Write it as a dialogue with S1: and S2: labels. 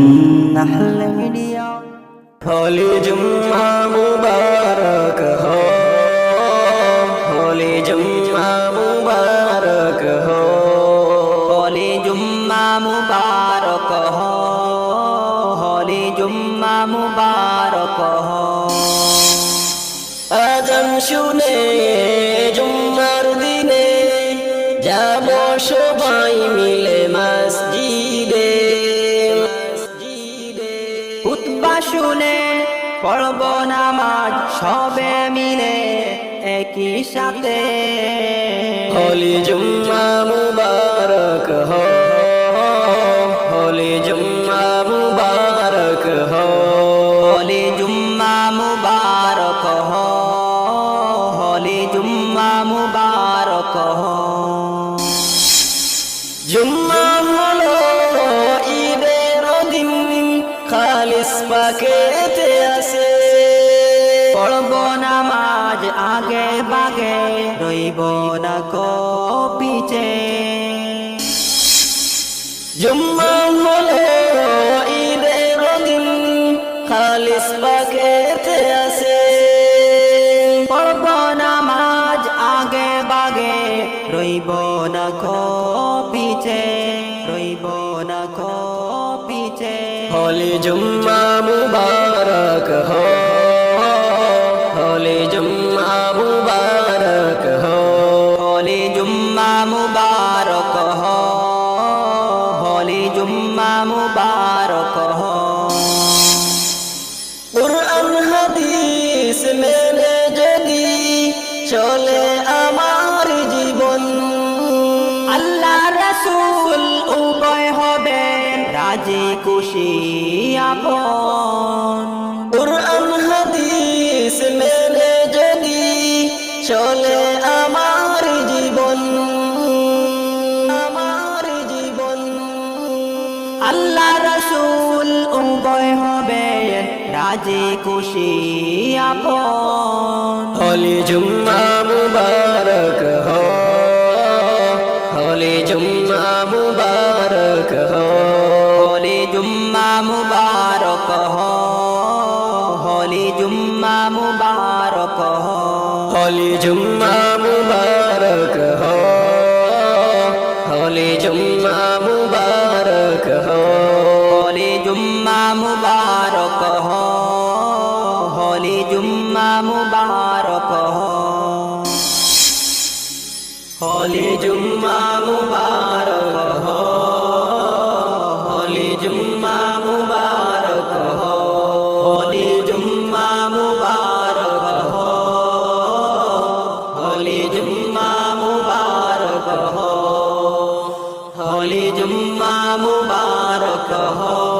S1: نحل میڈیا
S2: ہولی جمعہ مبارک ہو ہولی جمعہ مبارک ہو
S1: ہولی جمعہ مبارک ہو ہولی جمعہ مبارک ہو
S2: আজান শুনে জুম্মার দিনে যাব সবাই মিলে
S1: খুতবা শুনে পড়ব নামাজ সবে মিলে একই সাথে।
S2: হোলি জুম্মা মুবারক হো হোলি জুম্মা মুবারক হো।
S1: হোলি জুম্মা মুবারক হো হোলি জুম্মা মুবারক হো।
S2: জুম্মা হলো খালিস পাকেতে আসে।
S1: পড়ব নামাজ আগে বাগে, রইব না কো পিছে
S2: জুম্মা হলো ঈদের দিন খালিস পাকেতে আসে।
S1: পড়ব নামাজ আগে বাগে, রইব না কো না কো পিছে
S2: হোলি জুম্মা মুবারক হো। হোলি জুম্মা মুবারক হো।
S1: হোলি জুম্মা মুবারক হো। হোলি জুম্মা মুবারক হো।
S2: কুরআন হাদিস মেনে যদি চলে আমার জীবন
S1: আল্লাহ রসুল উভয় রাজি খুশি আপন।
S2: কুরআন হাদিস মেনে যদি চলে আমার জীবন আমার জীবন।
S1: আল্লাহ রসুল উভয় হবেন রাজি খুশি আপন।
S2: হোলি জুম্মা মুবারক হোলি জুম্মা মুবারক।
S1: মুবারক হোলি জুম্মা মুবারক
S2: হোলি জুম্মা মুবারক হোলি জুম্মা মুবারক
S1: হোলি জুম্মা মুবারক হোলি জুম্মা মুবারক
S2: হোলি জুম্মা মুবারক मुबारक हो होली जुम्मा मुबारक हो